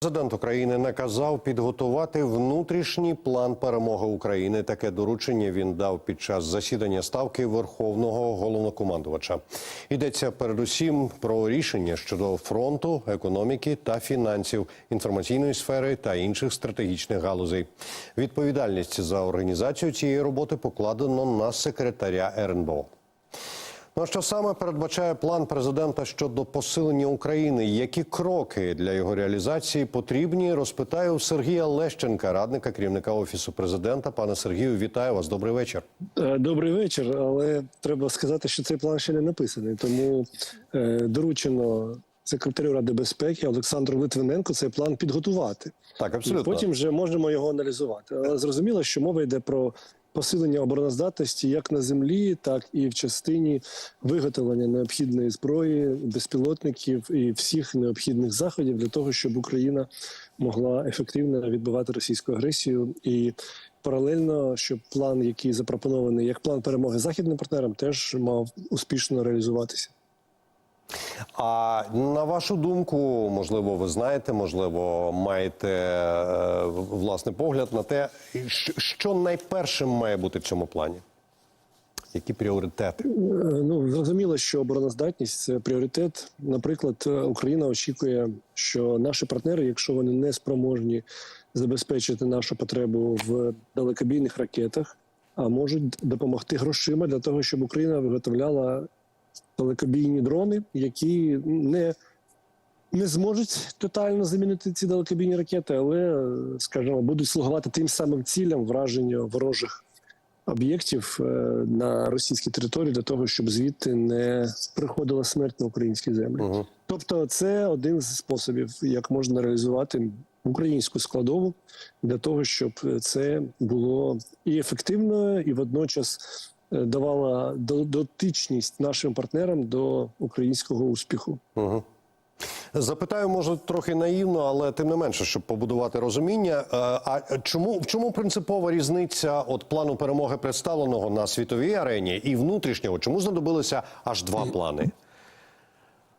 Президент України наказав підготувати внутрішній план перемоги України. Таке доручення він дав під час засідання ставки Верховного головнокомандувача. Йдеться передусім про рішення щодо фронту, економіки та фінансів, інформаційної сфери та інших стратегічних галузей. Відповідальність за організацію цієї роботи покладено на секретаря РНБО. Ну що саме передбачає план президента щодо посилення України? Які кроки для його реалізації потрібні? Розпитаю Сергія Лещенка, радника керівника офісу президента. Пане Сергію, вітаю вас. Добрий вечір. Е, Добрий вечір, але треба сказати, що цей план ще не написаний. Тому е, доручено секретарю Ради безпеки Олександру Литвиненку цей план підготувати. Так, І абсолютно. потім вже можемо його аналізувати. Але зрозуміло, що мова йде про посилення обороноздатності як на землі, так і в частині виготовлення необхідної зброї, безпілотників і всіх необхідних заходів для того, щоб Україна могла ефективно відбивати російську агресію і. Паралельно, щоб план, який запропонований як план перемоги західним партнерам, теж мав успішно реалізуватися. А на вашу думку, можливо, ви знаєте, можливо, маєте е, власний погляд на те, що- найпершим має бути в цьому плані? Які пріоритети? Е, Ну зрозуміло, що обороноздатність це пріоритет. Наприклад, е, Україна очікує, що наші партнери, якщо вони не спроможні забезпечити нашу потребу в далекобійних ракетах, а можуть допомогти грошима для того, щоб Україна виготовляла далекобійні дрони, які не не зможуть тотально замінити ці далекобійні ракети, але, скажімо, будуть слугувати тим самим цілям враження ворожих об'єктів е, на російській території для того, щоб звідти не приходила смерть на українські землі. Угу. Тобто, це один з способів, як можна реалізувати українську складову для того, щоб це було і ефективно, і водночас давала дотичність нашим партнерам до українського успіху. Угу. Запитаю, може, трохи наївно, але тим не менше, щоб побудувати розуміння. Е, А чому в чому принципова різниця от плану перемоги представленого на світовій арені і внутрішнього? Чому знадобилося аж два плани?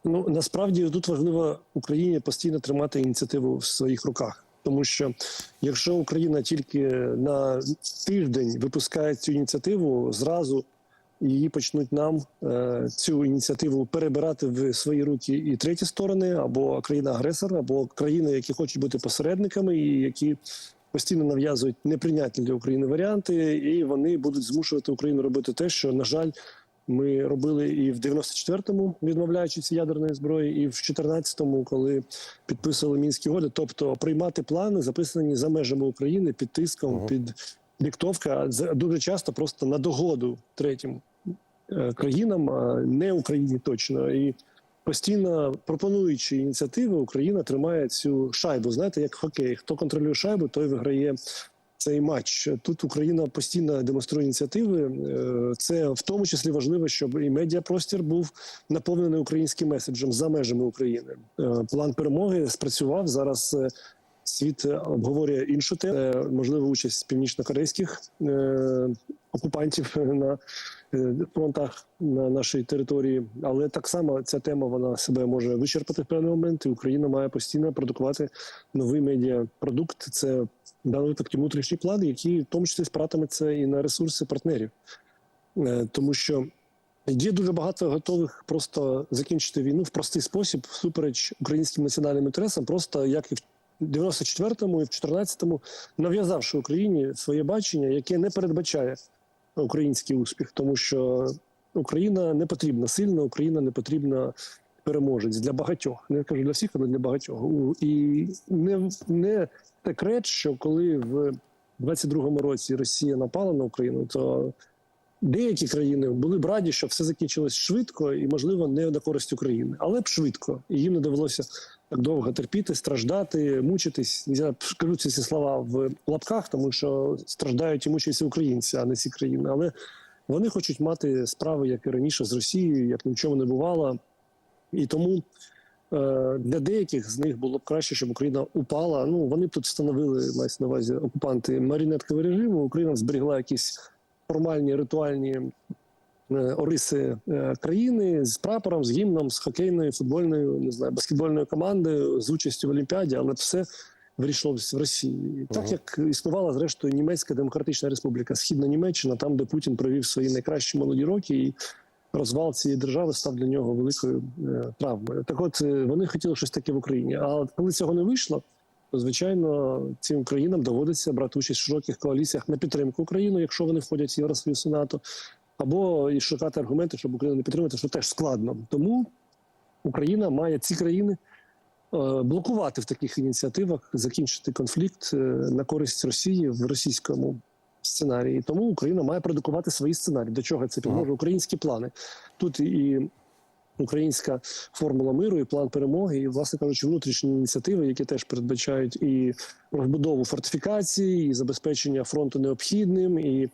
Ну насправді тут важливо Україні постійно тримати ініціативу в своїх руках. Тому що якщо Україна тільки на тиждень випускає цю ініціативу, зразу її почнуть нам е, цю ініціативу перебирати в свої руки і треті сторони, або країна-агресор, або країни, які хочуть бути посередниками, і які постійно нав'язують неприйнятні для України варіанти, і вони будуть змушувати Україну робити те, що на жаль. Ми робили і в 94-му, відмовляючись від ядерної зброї, і в 14-му, коли підписували мінські угоди, тобто приймати плани, записані за межами України під тиском, Ага. під диктовка, дуже часто просто на догоду третім е, країнам, а не Україні точно. І постійно пропонуючи ініціативи, Україна тримає цю шайбу. Знаєте, як хокей, хто контролює шайбу, той виграє цей матч. Тут Україна постійно демонструє ініціативи. Е, Це в тому числі важливо, щоб і медіапростір був наповнений українським меседжем за межами України. Е, План перемоги спрацював зараз. Світ обговорює іншу тему, е, можливо, участь північно-корейських е, окупантів на е, фронтах на нашій території. Але так само ця тема вона себе може вичерпати в певний момент, і Україна має постійно продукувати новий медіапродукт. Це в даному випадку внутрішній план, який в тому числі спиратиметься і на ресурси партнерів, тому що. Є дуже багато готових просто закінчити війну в простий спосіб, всупереч українським національним інтересам, просто як і в 94-му і в 14-му, нав'язавши Україні своє бачення, яке не передбачає український успіх, тому що Україна не потрібна сильна, Україна не потрібна переможець для багатьох. Не кажу для всіх, але для багатьох. І не, не секрет, що коли в 22-му році Росія напала на Україну, то деякі країни були б раді, щоб все закінчилось швидко і, можливо, не на користь України, але б швидко. І їм не довелося довго терпіти, страждати, мучитись. Я скажу ці слова в лапках, тому що страждають і мучаються українці, а не ці країни. Але вони хочуть мати справи, як і раніше, з Росією, як ні в чому не бувало. І тому е, для деяких з них було б краще, щоб Україна упала. Ну вони б тут встановили мається на увазі окупанти марінетковий режим. Україна зберігла якісь формальні ритуальні ориси е, країни з прапором, з гімном, з хокейною, футбольною, не знаю, баскетбольною командою, з участю в Олімпіаді, але все вирішилось в Росії. Так як існувала зрештою Німецька Демократична Республіка, Східна Німеччина, там, де Путін провів свої найкращі молоді роки, і розвал цієї держави став для нього великою е, травмою. Так, от е, вони хотіли щось таке в Україні. А коли цього не вийшло, то звичайно цим країнам доводиться брати участь в широких коаліціях на підтримку України, якщо вони входять в Євросоюз і НАТО, або і шукати аргументи, щоб Україну не підтримати, що теж складно. Тому Україна має ці країни е, блокувати в таких ініціативах, закінчити конфлікт е, на користь Росії в російському сценарії. Тому Україна має продукувати свої сценарії. До чого це підможе? Українські плани тут і. Українська формула миру і план перемоги, і, власне кажучи, внутрішні ініціативи, які теж передбачають і розбудову фортифікацій, і забезпечення фронту необхідним, і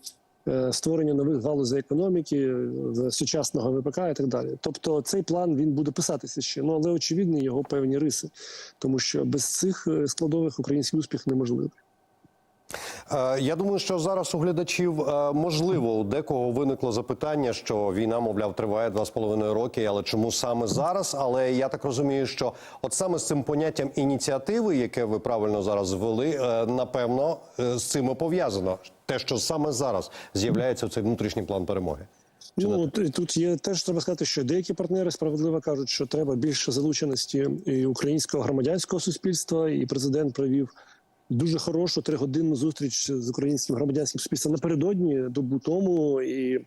створення нових галузей економіки, е, сучасного ВПК і так далі. Тобто, цей план він буде писатися ще. Ну але очевидні його певні риси, тому що без цих е, складових український успіх неможливий. Е, Я думаю, що зараз у глядачів е, можливо у декого виникло запитання, що війна, мовляв, триває два з половиною роки, але чому саме зараз? Але я так розумію, що от саме з цим поняттям ініціативи, яке ви правильно зараз звели, е, напевно, з цим і пов'язано. Те, що саме зараз з'являється цей внутрішній план перемоги. Ну тут є теж треба сказати, що деякі партнери справедливо кажуть, що треба більше залученості і українського громадянського суспільства, і президент провів дуже хорошу тригодинну зустріч з українським громадянським суспільством. Напередодні добу тому і